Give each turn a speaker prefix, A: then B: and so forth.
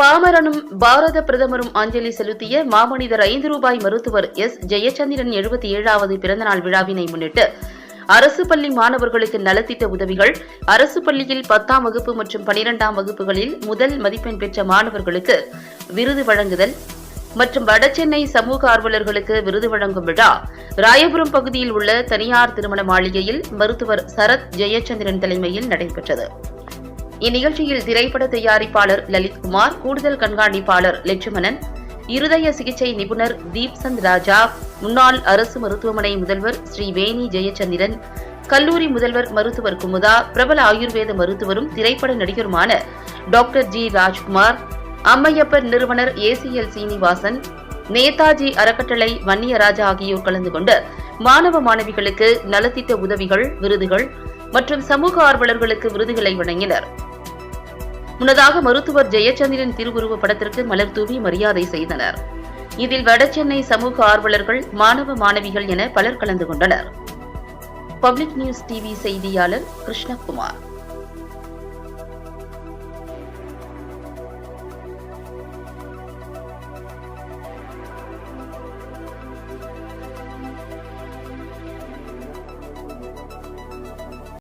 A: பாமரனும் பாரத பிரதமரும் அஞ்சலி செலுத்திய மாமனிதர் ஐந்து ரூபாய் மருத்துவர் எஸ். ஜெயச்சந்திரன் எழுபத்தி ஏழாவது பிறந்தநாள் விழாவினை முன்னிட்டு அரசு பள்ளி மாணவர்களுக்கு நலத்திட்ட உதவிகள் அரசு பள்ளியில் பத்தாம் வகுப்பு மற்றும் பனிரெண்டாம் வகுப்புகளில் முதல் மதிப்பெண் பெற்ற மாணவர்களுக்கு விருது வழங்குதல் மற்றும் வடசென்னை சமூக ஆர்வலர்களுக்கு விருது வழங்கும் விழா ராயபுரம் பகுதியில் உள்ள தனியார் திருமண மாளிகையில் மருத்துவர் சரத் ஜெயச்சந்திரன் தலைமையில் நடைபெற்றது. இந்நிகழ்ச்சியில் திரைப்பட தயாரிப்பாளர் லலித்குமார் கூடுதல் கண்காணிப்பாளர் லட்சுமணன் இருதய சிகிச்சை நிபுணர் தீப்சந்த் ராஜா முன்னாள் அரசு மருத்துவமனை முதல்வர் ஸ்ரீ வேணி ஜெயச்சந்திரன் கல்லூரி முதல்வர் மருத்துவர் குமுதா பிரபல ஆயுர்வேத மருத்துவரும் திரைப்பட நடிகருமான டாக்டர் ஜி ராஜ்குமார் அம்மையப்பர் நிறுவனர் ஏசிஎல் சீனிவாசன் நேதாஜி அறக்கட்டளை வன்னியராஜா ஆகியோர் கலந்து கொண்டு மாணவ மாணவிகளுக்கு நலத்திட்ட உதவிகள் விருதுகள் மற்றும் சமூக ஆர்வலர்களுக்கு விருதுகளை வழங்கினர். முன்னதாக மருத்துவர் ஜெயச்சந்திரன் திருவுருவ படத்திற்கு மலர் தூவி மரியாதை செய்தனர். இதில் வடசென்னை சமூக ஆர்வலர்கள் மாணவ மாணவிகள் என பலர் கலந்து கொண்டனர். பப்ளிக் நியூஸ் டிவி செய்தியாளர் கிருஷ்ணகுமார்.